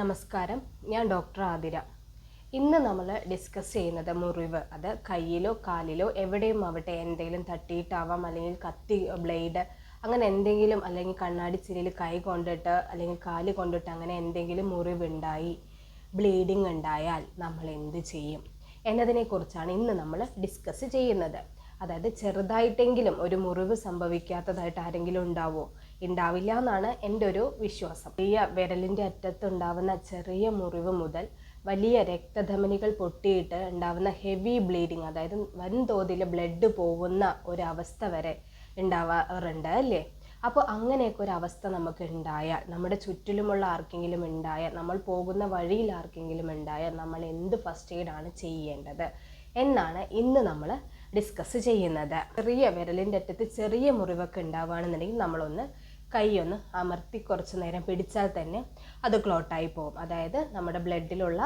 നമസ്കാരം. ഞാൻ ഡോക്ടർ ആതിര. ഇന്ന് നമ്മൾ ഡിസ്കസ് ചെയ്യുന്നത് മുറിവ് അത് കയ്യിലോ കാലിലോ എവിടെയും ആവട്ടെ എന്തെങ്കിലും തട്ടിയിട്ടാവാം അല്ലെങ്കിൽ കത്തി ബ്ലേഡ് അങ്ങനെ എന്തെങ്കിലും അല്ലെങ്കിൽ കണ്ണാടി ചിരിയിൽ കൈ കൊണ്ടിട്ട് അല്ലെങ്കിൽ കാൽ കൊണ്ടിട്ട് അങ്ങനെ എന്തെങ്കിലും മുറിവുണ്ടായി ബ്ലീഡിങ് ഉണ്ടായാൽ നമ്മൾ എന്ത് ചെയ്യും എന്നതിനെക്കുറിച്ചാണ് ഇന്ന് നമ്മൾ ഡിസ്കസ് ചെയ്യുന്നത്. അതായത് ചെറുതായിട്ടെങ്കിലും ഒരു മുറിവ് സംഭവിക്കാത്തതായിട്ട് ആരെങ്കിലും ഉണ്ടാവോ? ഉണ്ടാവില്ല എന്നാണ് എന്റെ ഒരു വിശ്വാസം. ചെറിയ വിരലിന്റെ അറ്റത്തുണ്ടാവുന്ന ചെറിയ മുറിവ് മുതൽ വലിയ രക്തധമനികൾ പൊട്ടിയിട്ട് ഉണ്ടാവുന്ന ഹെവി ബ്ലീഡിങ് അതായത് വൻതോതിൽ ബ്ലഡ് പോകുന്ന ഒരവസ്ഥ വരെ ഉണ്ടാവാറുണ്ട് അല്ലേ? അപ്പോൾ അങ്ങനെയൊക്കെ ഒരു അവസ്ഥ നമുക്ക് ഉണ്ടായാൽ നമ്മുടെ ചുറ്റിലുമുള്ള ആർക്കെങ്കിലും ഉണ്ടായാൽ നമ്മൾ പോകുന്ന വഴിയിൽ ആർക്കെങ്കിലും ഉണ്ടായാൽ നമ്മൾ എന്ത് ഫസ്റ്റ് എയ്ഡാണ് ചെയ്യേണ്ടത് എന്നാണ് ഇന്ന് നമ്മൾ ഡിസ്കസ് ചെയ്യുന്നത്. ചെറിയ വിരലിന്റെ അറ്റത്ത് ചെറിയ മുറിവൊക്കെ ഉണ്ടാവുകയാണെന്നുണ്ടെങ്കിൽ നമ്മളൊന്ന് കൈയൊന്ന് അമർത്തി കുറച്ച് നേരം പിടിച്ചാൽ തന്നെ അത് ക്ലോട്ടായി പോകും. അതായത് നമ്മുടെ ബ്ലഡിലുള്ള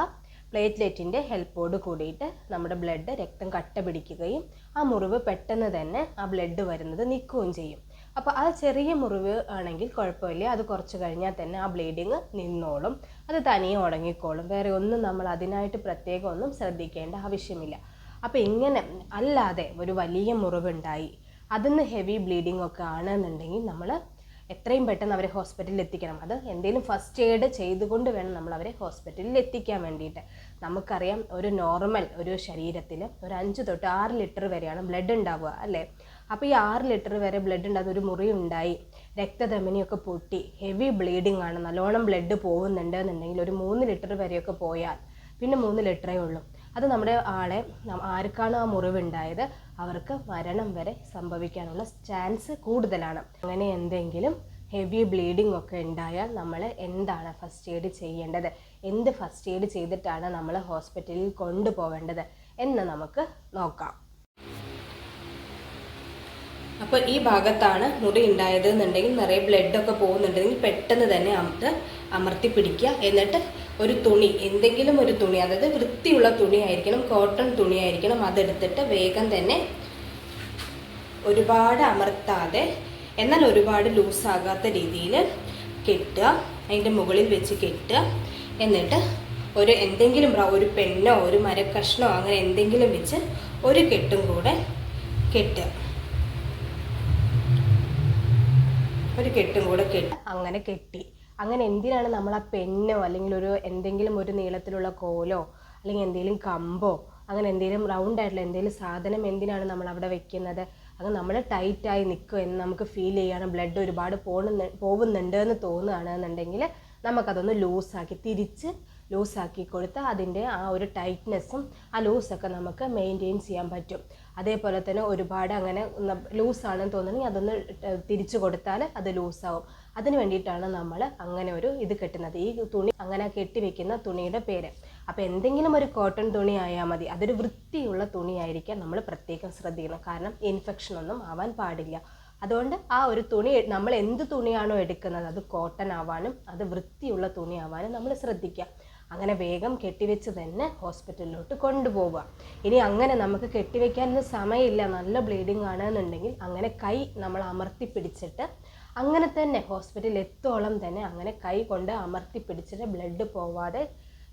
പ്ലേറ്റ്ലെറ്റിന്റെ ഹെൽപ്പോട് കൂടിയിട്ട് നമ്മുടെ ബ്ലഡ് രക്തം കട്ട പിടിക്കുകയും ആ മുറിവ് പെട്ടെന്ന് തന്നെ ആ ബ്ലഡ് വരുന്നത് നിൽക്കുകയും ചെയ്യും. അപ്പോൾ ആ ചെറിയ മുറിവ് ആണെങ്കിൽ കുഴപ്പമില്ല. അത് കുറച്ച് കഴിഞ്ഞാൽ തന്നെ ആ ബ്ലീഡിങ് നിന്നോളും. അത് തനിയെ ഉടങ്ങിക്കോളും വേറെ ഒന്നും നമ്മൾ അതിനായിട്ട് പ്രത്യേകം ഒന്നും ശ്രദ്ധിക്കേണ്ട ആവശ്യമില്ല. അപ്പോൾ ഇങ്ങനെ അല്ലാതെ ഒരു വലിയ മുറിവുണ്ടായി. അതിന് ഹെവി ബ്ലീഡിംഗ് ഒക്കെ ആണെന്നുണ്ടെങ്കിൽ നമ്മൾ എത്രയും പെട്ടെന്ന് അവരെ ഹോസ്പിറ്റലിൽ എത്തിക്കണം. അത് എന്തെങ്കിലും ഫസ്റ്റ് എയ്ഡ് ചെയ്തുകൊണ്ട് വേണം നമ്മൾ അവരെ ഹോസ്പിറ്റലിൽ എത്തിക്കാൻ വേണ്ടിയിട്ട്. നമുക്കറിയാം ഒരു നോർമൽ ഒരു ശരീരത്തിൽ ഒരു അഞ്ച് തൊട്ട് ആറ് ലിറ്റർ വരെയാണ് ബ്ലഡ് ഉണ്ടാവുക അല്ലേ? അപ്പോൾ ഈ ആറ് ലിറ്റർ വരെ ബ്ലഡ് ഉണ്ടാകുന്ന ഒരു മുറി ഉണ്ടായി രക്തധമനിയൊക്കെ പൊട്ടി. ഹെവി ബ്ലീഡിംഗ് ആണ്. നല്ലോണം ബ്ലഡ് പോകുന്നുണ്ട് എന്നുണ്ടെങ്കിൽ ഒരു മൂന്ന് ലിറ്റർ വരെയൊക്കെ പോയാൽ പിന്നെ മൂന്ന് ലിറ്ററേ ഉള്ളൂ. അത് നമ്മുടെ ആളെ ആർക്കാണ് ആ മുറിവുണ്ടായത്? അവർക്ക് മരണം വരെ സംഭവിക്കാനുള്ള ചാൻസ് കൂടുതലാണ്. അങ്ങനെ എന്തെങ്കിലും ഹെവി ബ്ലീഡിംഗ് ഒക്കെ ഉണ്ടായാൽ നമ്മൾ എന്താണ് ഫസ്റ്റ് എയ്ഡ് ചെയ്യേണ്ടത്? എന്ത് ഫസ്റ്റ് എയ്ഡ് ചെയ്തിട്ടാണ് നമ്മൾ ഹോസ്പിറ്റലിൽ കൊണ്ടുപോകേണ്ടത്? എന്ന് നമുക്ക് നോക്കാം. അപ്പോൾ ഈ ഭാഗത്താണ് മുറി ഉണ്ടായത് എന്നുണ്ടെങ്കിൽ നിറയെ ബ്ലഡൊക്കെ പോകുന്നുണ്ടെങ്കിൽ പെട്ടെന്ന് തന്നെ അമർത്തി പിടിക്കുക. എന്നിട്ട് ഒരു തുണി എന്തെങ്കിലും ഒരു തുണി അതായത് വൃത്തിയുള്ള തുണി ആയിരിക്കണം കോട്ടൺ തുണി ആയിരിക്കണം അതെടുത്തിട്ട് വേഗം തന്നെ ഒരുപാട് അമർത്താതെ എന്നാൽ ഒരുപാട് ലൂസാകാത്ത രീതിയിൽ കെട്ടുക അതിന്റെ മുകളിൽ വെച്ച് കെട്ടുക. എന്നിട്ട് ഒരു എന്തെങ്കിലും ഒരു പെണ്ണോ ഒരു മരക്കഷ്ണോ അങ്ങനെ എന്തെങ്കിലും വെച്ച് ഒരു കെട്ടും കൂടെ കെട്ടുക. ഒരു കെട്ടും കൂടെ കെട്ടി അങ്ങനെ കെട്ടി. അങ്ങനെ എന്തിനാണ് നമ്മൾ ആ പെന്നോ അല്ലെങ്കിൽ ഒരു എന്തെങ്കിലും ഒരു നീളത്തിലുള്ള കോലോ അല്ലെങ്കിൽ എന്തെങ്കിലും കമ്പോ അങ്ങനെ എന്തെങ്കിലും റൗണ്ട് ആയിട്ടുള്ള എന്തെങ്കിലും സാധനം എന്തിനാണ് നമ്മൾ അവിടെ വെക്കുന്നത്? അത് നമ്മൾ ടൈറ്റായി നിൽക്കും എന്ന് നമുക്ക് ഫീൽ ചെയ്യാണ് ബ്ലഡ് ഒരുപാട് പോകുന്നു പോകുന്നുണ്ട് എന്ന് തോന്നുകയാണെന്നുണ്ടെങ്കിൽ നമുക്കതൊന്ന് ലൂസാക്കി തിരിച്ച് ലൂസാക്കി കൊടുത്ത് അതിന്റെ ആ ഒരു ടൈറ്റ്നെസ്സും ആ ലൂസൊക്കെ നമുക്ക് മെയിന്റെയിൻ ചെയ്യാൻ പറ്റും. അതേപോലെ തന്നെ ഒരുപാട് അങ്ങനെ ലൂസാണെന്ന് തോന്നുന്നെങ്കിൽ അതൊന്ന് തിരിച്ചു കൊടുത്താൽ അത് ലൂസാവും അതിന് വേണ്ടിയിട്ടാണ് നമ്മൾ അങ്ങനെ ഒരു ഇത് കെട്ടുന്നത്. ഈ തുണി അങ്ങനെ കെട്ടി വെക്കുന്ന തുണിയുടെ പേര്. അപ്പോൾ എന്തെങ്കിലും ഒരു കോട്ടൺ തുണി ആയാൽ മതി. അതൊരു വൃത്തിയുള്ള തുണിയായിരിക്കാം നമ്മൾ പ്രത്യേകം ശ്രദ്ധിക്കണം. കാരണം ഇൻഫെക്ഷൻ ഒന്നും ആവാൻ പാടില്ല. അതുകൊണ്ട് ആ ഒരു തുണി നമ്മൾ എന്ത് തുണിയാണോ എടുക്കുന്നത് അത് കോട്ടൺ ആവാനും അത് വൃത്തിയുള്ള തുണിയാവാനും നമ്മൾ ശ്രദ്ധിക്കുക. അങ്ങനെ വേഗം കെട്ടിവെച്ച് തന്നെ ഹോസ്പിറ്റലിലോട്ട് കൊണ്ടുപോവുക. ഇനി അങ്ങനെ നമുക്ക് കെട്ടിവെക്കാനൊന്നും സമയമില്ല. നല്ല ബ്ലീഡിങ് ആണെന്നുണ്ടെങ്കിൽ അങ്ങനെ കൈ നമ്മൾ അമർത്തി പിടിച്ചിട്ട് അങ്ങനെ തന്നെ ഹോസ്പിറ്റലിൽ എത്തോളം തന്നെ അങ്ങനെ കൈ കൊണ്ട് അമർത്തി പിടിച്ചിട്ട് ബ്ലഡ് പോവാതെ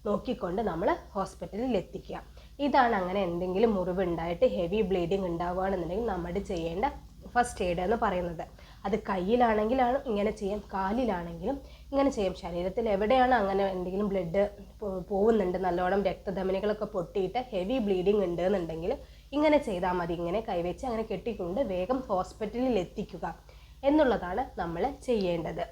നോക്കിക്കൊണ്ട് നമ്മൾ ഹോസ്പിറ്റലിൽ എത്തിക്കുക ഇതാണ് അങ്ങനെ എന്തെങ്കിലും മുറിവുണ്ടായിട്ട് ഹെവി ബ്ലീഡിങ് ഉണ്ടാവുകയാണെന്നുണ്ടെങ്കിൽ നമ്മൾ ചെയ്യേണ്ട ഫസ്റ്റ് എയ്ഡ് എന്ന് പറയുന്നത്. അത് കയ്യിലാണെങ്കിലാണ് ഇങ്ങനെ ചെയ്യാം. കാലിലാണെങ്കിലും ഇങ്ങനെ ചെയ്യാം. ശരീരത്തിൽ എവിടെയാണ് അങ്ങനെ എന്തെങ്കിലും ബ്ലഡ് പോകുന്നുണ്ട് നല്ലോണം രക്തധമനികളൊക്കെ പൊട്ടിയിട്ട് ഹെവി ബ്ലീഡിങ് ഉണ്ട് എന്നുണ്ടെങ്കിൽ ഇങ്ങനെ ചെയ്താൽ മതി. ഇങ്ങനെ കൈവച്ച് അങ്ങനെ കെട്ടിക്കൊണ്ട് വേഗം ഹോസ്പിറ്റലിൽ എത്തിക്കുക എന്നുള്ളതാണ് നമ്മൾ ചെയ്യേണ്ടത്.